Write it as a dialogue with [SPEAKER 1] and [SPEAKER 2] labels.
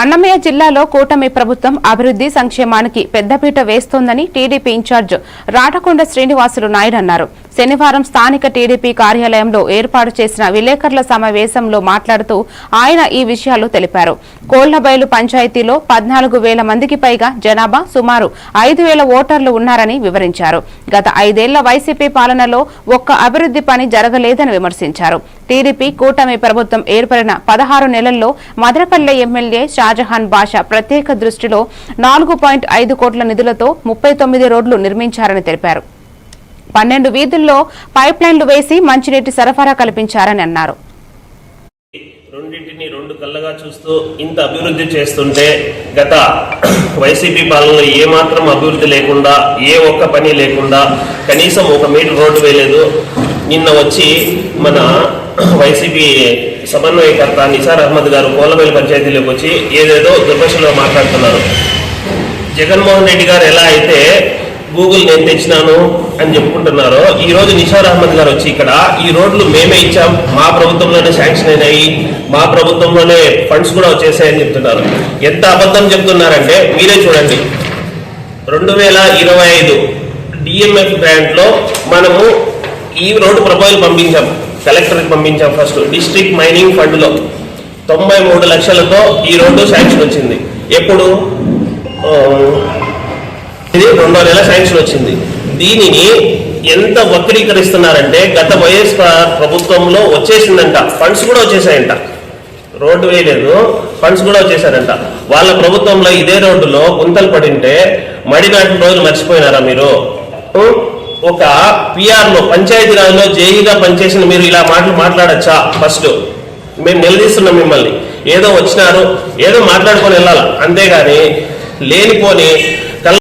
[SPEAKER 1] అన్నమయ్య జిల్లాలో కూటమి ప్రభుత్వం అభివృద్ధి సంక్షేమానికి పెద్దపీట వేస్తోందని టీడీపీ ఇన్ఛార్జ్ రాటకొండ శ్రీనివాసులు నాయుడు అన్నారు. శనివారం స్థానిక టీడీపీ కార్యాలయంలో ఏర్పాటు చేసిన విలేకరుల సమావేశంలో మాట్లాడుతూ ఆయన ఈ విషయాలు తెలిపారు. కోళ్ళబైలు పంచాయతీలో పద్నాలుగు వేల మందికి పైగా జనాభా సుమారు ఐదు వేల ఓటర్లు ఉన్నారని వివరించారు. గత ఐదేళ్ళ వైసీపీ పాలనలో ఒక్క అభివృద్ధి పని జరగలేదని విమర్శించారు. టీడీపీ కూటమి ప్రభుత్వం ఏర్పడిన పదహారు నెలల్లో మదనపల్లె ఎమ్మెల్యే షాజహాన్ బాషా ప్రత్యేక దృష్టిలో నాలుగు పాయింట్ ఐదు కోట్ల నిధులతో ముప్పై తొమ్మిది రోడ్లు నిర్మించారని తెలిపారు. పన్నెండు వీధుల్లో పైప్ లైన్లు వేసి మంచినీటి సరఫరా కల్పించారని అన్నారు.
[SPEAKER 2] రెండింటిని రెండు కళ్ళగా చూస్తూ ఇంత అభివృద్ధి చేస్తుంటే గత వైసీపీ పాలనలో ఏమాత్రం అభివృద్ధి లేకుండా ఏ ఒక్క పని లేకుండా కనీసం ఒక మీటర్ రోడ్డు వేయలేదు. నిన్న వచ్చి మన వైసీపీ సమన్వయకర్త నిసార్ అహ్మద్ గారు కోలబేలు పంచాయతీలోకి వచ్చి ఏదేదో దుర్భషలో మాట్లాడుతున్నారు. జగన్మోహన్ రెడ్డి గారు ఎలా అయితే గూగుల్ నేను తెచ్చినాను అని చెప్పుకుంటున్నారో ఈ రోజు నిషార్ అహ్మద్ గారు వచ్చి ఇక్కడ ఈ రోడ్లు మేమే ఇచ్చాం మా ప్రభుత్వంలోనే శాంక్షన్ అయినాయి మా ప్రభుత్వంలోనే ఫండ్స్ కూడా వచ్చేసాయని చెప్తున్నారు. ఎంత అబద్ధం చెప్తున్నారంటే మీరే చూడండి. రెండు వేల ఇరవై ఐదు డిఎంఎఫ్ గ్రాంట్లో మనము ఈ రోడ్డు ప్రపోజల్ పంపించాం కలెక్టర్కి పంపించాం ఫస్ట్ డిస్ట్రిక్ట్ మైనింగ్ ఫండ్లో తొంభై మూడు లక్షలతో ఈ రోడ్డు శాంక్షన్ వచ్చింది. ఎప్పుడు? ఇది రెండో నెల శాంక్షన్ వచ్చింది. దీనిని ఎంత వక్రీకరిస్తున్నారంటే గత వైఎస్ ప్రభుత్వంలో వచ్చేసిందంట. ఫండ్స్ కూడా వచ్చేసాయంట. రోడ్డు వేయలేదు. ఫండ్స్ కూడా వచ్చేసారంట. వాళ్ళ ప్రభుత్వంలో ఇదే రోడ్డులో గుంతలు పడింటే మడినాటి రోజులు మర్చిపోయినారా మీరు? ఒక పిఆర్లో పంచాయతీరాజ్లో పంచాయతీ రాజులో జేఈగా పనిచేసిన మీరు ఇలా మాటలు మాట్లాడచ్చా? ఫస్ట్ మేము నిలదీస్తున్నాం మిమ్మల్ని. ఏదో వచ్చినారు ఏదో మాట్లాడుకొని వెళ్ళాలా? అంతేగాని లేనిపోని